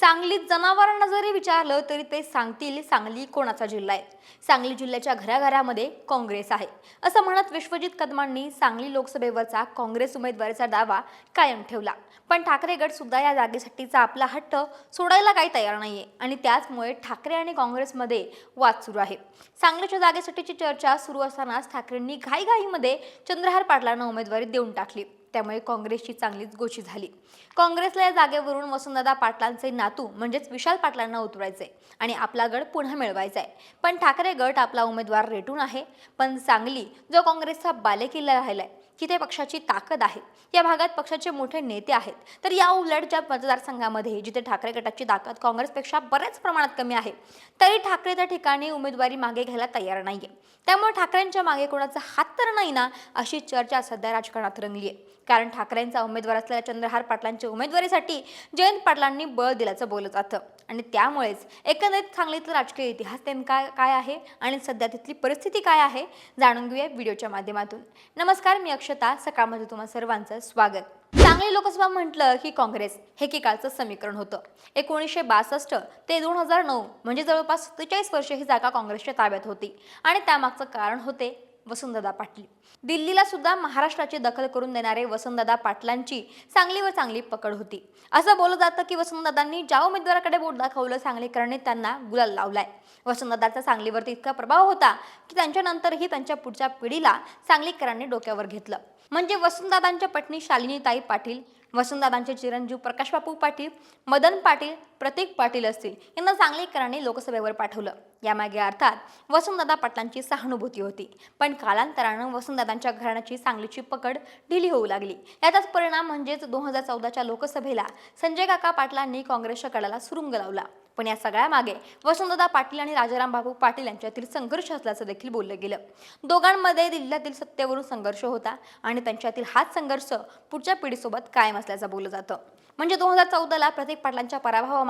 सांगलीत जनावरांना जरी विचारलं तरी ते सांगतील सांगली कोणाचा जिल्हा आहे? सांगली जिल्ह्याच्या घराघरामध्ये काँग्रेस आहे. असं म्हणत विश्वजित कदमांनी सांगली लोकसभेवरचा काँग्रेस उमेदवारीचा दावा कायम ठेवला. पण ठाकरे गट सुद्धा या जागेसाठीचा आपला हट्ट सोडायला काही तयार नाहीये आणि त्याचमुळे ठाकरे आणि काँग्रेसमध्ये वाद सुरू आहे. सांगलीच्या जागेसाठीची चर्चा सुरू असतानाच ठाकरेंनी घाईघाईमध्ये चंद्रहार पाटलांना उमेदवारी देऊन टाकली. त्यामुळे काँग्रेसची चांगलीच गोष्टी झाली. काँग्रेसला या जागेवरून वसुंधरा पाटलांचे नातू म्हणजेच विशाल पाटलांना उतरायचे आणि आपला गड पुन्हा मिळवायचा आहे पण ठाकरे गट आपला उमेदवार रेटून आहे. पण सांगली जो काँग्रेसचा बालेकिल्ला राहिलाय की ते पक्षाची ताकद आहे. या भागात पक्षाचे मोठे नेते आहेत. तर या उलट ज्या मतदारसंघामध्ये जिथे ठाकरे गटाची ताकद काँग्रेसपेक्षा बऱ्याच प्रमाणात कमी आहे तरी ठाकरे त्या ठिकाणी उमेदवारी मागे घ्यायला तयार नाहीये. त्यामुळे ठाकरेंच्या मागे कोणाचा हात तर नाही ना अशी चर्चा सध्या राजकारणात रंगली आहे कारण ठाकरेंचा उमेदवार असलेल्या चंद्रहार पाटलांच्या उमेदवारीसाठी जयंत पाटलांनी बळ दिल्याचं बोललं जातं. आणि त्यामुळेच एकंदरीत सांगलीतला राजकीय इतिहास नेमका काय आहे? आणि सध्या तिथली परिस्थिती काय आहे? जाणून घेऊया व्हिडिओच्या माध्यमातून. नमस्कार मी अक्षय अक्षता सकाळमध्ये तुम्हा सर्वांचं स्वागत. सांगली लोकसभा म्हटलं की काँग्रेस हे काळचं समीकरण होतं. एकोणीसशे बासष्ट ते दोन हजार नऊ म्हणजे जवळपास सत्तेचाळीस वर्ष ही जागा काँग्रेसच्या ताब्यात होती. आणि त्यामागचं कारण होते वसुंधदा पाटील. दिल्लीला सुद्धा महाराष्ट्राची दखल करून देणारे वसुंधदा पाटलांची सांगलीवर चांगली पकड होती. असं बोललं जातं की वसंतदादांनी ज्या उमेदवाराकडे बोट दाखवलं सांगलीकरांनी त्यांना गुलाल लावलाय. वसुंधदाचा सांगलीवरती इतका प्रभाव होता की त्यांच्यानंतरही त्यांच्या पुढच्या पिढीला सांगलीकरांनी डोक्यावर घेतलं. म्हणजे वसंतदादांच्या पत्नी शालिनीताई पाटील वसंतदादांचे चिरंजीव प्रकाश बापू पाटील मदन पाटील प्रतीक पाटील असतील यांना सांगलीकरांनी लोकसभेवर पाठवलं. यामागे अर्थात वसंतदादा पाटलांची सहानुभूती होती. पण कालांतरानं वसंतदादांच्या घराण्याची सांगलीची पकड ढिली होऊ लागली. याचाच परिणाम म्हणजेच दोन हजार चौदाच्या लोकसभेला संजय काका पाटलांनी काँग्रेसच्या कडाला सुरुंग लावला. पण या सगळ्या मागे वसंतदादा पाटील आणि राजाराम बाबू पाटील यांच्यातील संघर्ष असल्याचं देखील बोललं गेलं. दोघांमध्ये जिल्ह्यातील सत्तेवरून संघर्ष होता आणि त्यांच्यातील हाच संघर्ष पुढच्या पिढीसोबत कायम असल्याचं बोललं जातं. म्हणजे दोन हजार चौदाला प्रतीक पाटलांच्या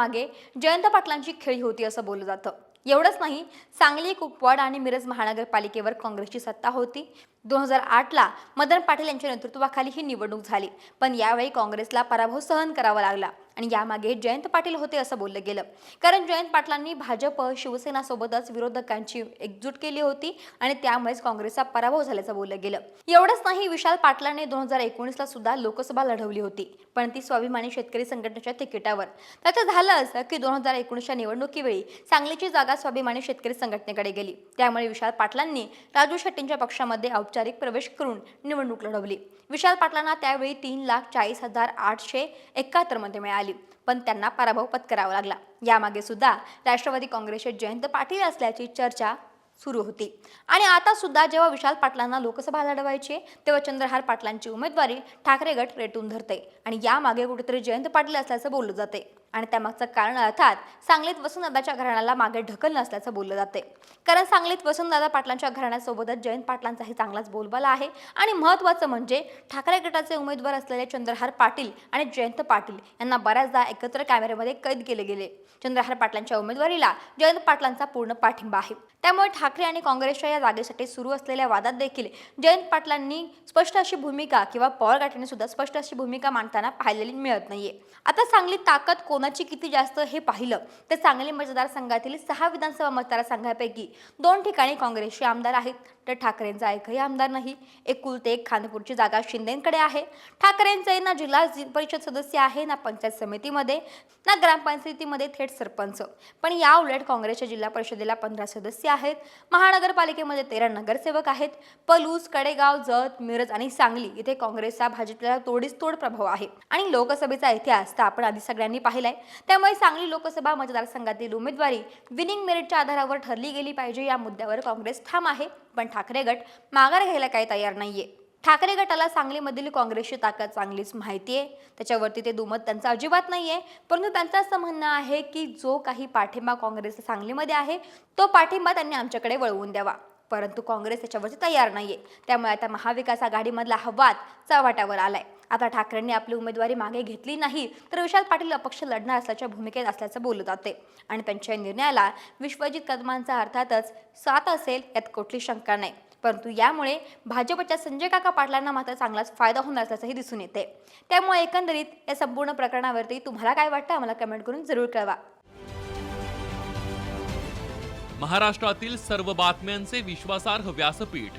मागे जयंत पाटलांची खेळी होती असं बोललं जातं. एवढंच नाही सांगली कुपवाड आणि मिरज महानगरपालिकेवर काँग्रेसची सत्ता होती. दोन हजार आठला मदन पाटील यांच्या नेतृत्वाखाली ही निवडणूक झाली पण यावेळी काँग्रेसला पराभव सहन करावा लागला. आणि यामागे जयंत पाटील होते असं बोललं गेलं. कारण जयंत पाटलांनी भाजप शिवसेनासोबतच विरोधकांची एकजूट केली होती आणि त्यामुळेच काँग्रेसचा पराभव झाल्याचं बोललं गेलं. एवढंच नाही विशाल पाटलांनी दोन हजार एकोणीसला सुद्धा लोकसभा लढवली होती पण ती स्वाभिमानी शेतकरी संघटनेच्या तिकिटावर. त्याचं झालं असं की दोन हजार एकोणीसच्या निवडणुकीवेळी सांगलीची जागा स्वाभिमानी शेतकरी संघटनेकडे गेली. त्यामुळे विशाल पाटलांनी राजू शेट्टींच्या पक्षामध्ये औपचारिक प्रवेश करून निवडणूक लढवली. विशाल पाटलांना त्यावेळी तीन लाख चाळीस हजार आठशे एकाहत्तरमध्ये मिळाली. पण त्यांना पराभव पत्करावा लागला. यामागे सुद्धा राष्ट्रवादी काँग्रेसचे जयंत पाटील असल्याची चर्चा सुरू होती. आणि आता सुद्धा जेव्हा विशाल पाटलांना लोकसभा लढवायची तेव्हा चंद्रहार पाटलांची उमेदवारी ठाकरे गट रेटून धरते. आणि यामागे कुठेतरी जयंत पाटील असल्याचं बोललं जाते. आणि त्यामागचं कारण अर्थात सांगलीत वसंतदादाच्या घराण्याला मागे ढकल नसल्याचं बोललं जाते कारण सांगलीत वसंतदादा पाटलांच्या घराण्यासोबतच जयंत पाटलांचाही चांगलाच बोलबाला आहे. आणि महत्त्वाचं म्हणजे ठाकरे गटाचे उमेदवार असलेले चंद्रहार पाटील आणि जयंत पाटील यांना बऱ्याचदा एकत्र कॅमेऱ्यामध्ये कैद केले गेले. चंद्रहार पाटलांच्या उमेदवारीला जयंत पाटलांचा पूर्ण पाठिंबा आहे. त्यामुळे ठाकरे आणि काँग्रेसच्या या जागेसाठी सुरू असलेल्या वादात देखील जयंत पाटलांनी स्पष्ट अशी भूमिका किंवा पवार गटाने सुद्धा स्पष्ट अशी भूमिका मांडताना पाहिलेली मिळत नाहीये. आता सांगली ताकद कोणाची किती जास्त हे पाहिलं तर सांगली मतदारसंघातील सहा विधानसभा मतदारसंघापैकी दोन ठिकाणी काँग्रेसचे आमदार आहेत. तर ठाकरेंचा एकही आमदार नाही एकुलते एक खानपूरची जागा शिंदेकडे आहे. ठाकरेंचे ना जिल्हा परिषद सदस्य आहे ना पंचायत समितीमध्ये ना ग्रामपंचायतीमध्ये थेट सरपंच. पण या उलट काँग्रेसच्या जिल्हा परिषदेला पंधरा सदस्य आहेत. महानगरपालिकेमध्ये तेरा नगरसेवक आहेत. पलूस कडेगाव जत मिरज आणि सांगली इथे काँग्रेसचा भाजपला तोडीस तोड प्रभाव आहे. आणि लोकसभेचा इतिहास तर आपण आधी सगळ्यांनी पाहिला आहे. त्यामुळे सांगली लोकसभा मतदारसंघातील उमेदवारी विनिंग मेरिटच्या आधारावर ठरली गेली पाहिजे या मुद्द्यावर काँग्रेस ठाम आहे पण ठाकरे गट माघार घ्यायला काही तयार नाहीये. ठाकरे गटाला सांगलीमधील काँग्रेसची ताकद चांगलीच माहिती आहे. त्याच्यावरती ते दुमत त्यांचं अजिबात नाहीये परंतु त्यांचं असं म्हणणं आहे की जो काही पाठिंबा काँग्रेस सांगलीमध्ये आहे तो पाठिंबा त्यांनी आमच्याकडे वळवून द्यावा. परंतु काँग्रेस त्याच्यावरती तयार नाहीये. त्यामुळे आता महाविकास आघाडीमधला हा वाद चव्हाट्यावर आलाय. आता ठाकरेंनी आपली उमेदवारी मागे घेतली नाही तर विशाल पाटील अपक्ष लढणार असल्याच्या भूमिकेत असल्याचं बोललं जाते. आणि त्यांच्या निर्णयाला विश्वजित कदमांचा अर्थातच साथ असेल यात कुठली शंका नाही. परंतु यामुळे भाजपच्या संजय काका पाटलांना मात्र चांगलाच फायदा होणार असल्याचंही दिसून येते. त्यामुळे एकंदरीत या संपूर्ण प्रकरणावरती तुम्हाला काय वाटतं आम्हाला कमेंट करून जरूर कळवा. महाराष्ट्रातील सर्व बातम्यांचे विश्वासार्ह व्यासपीठ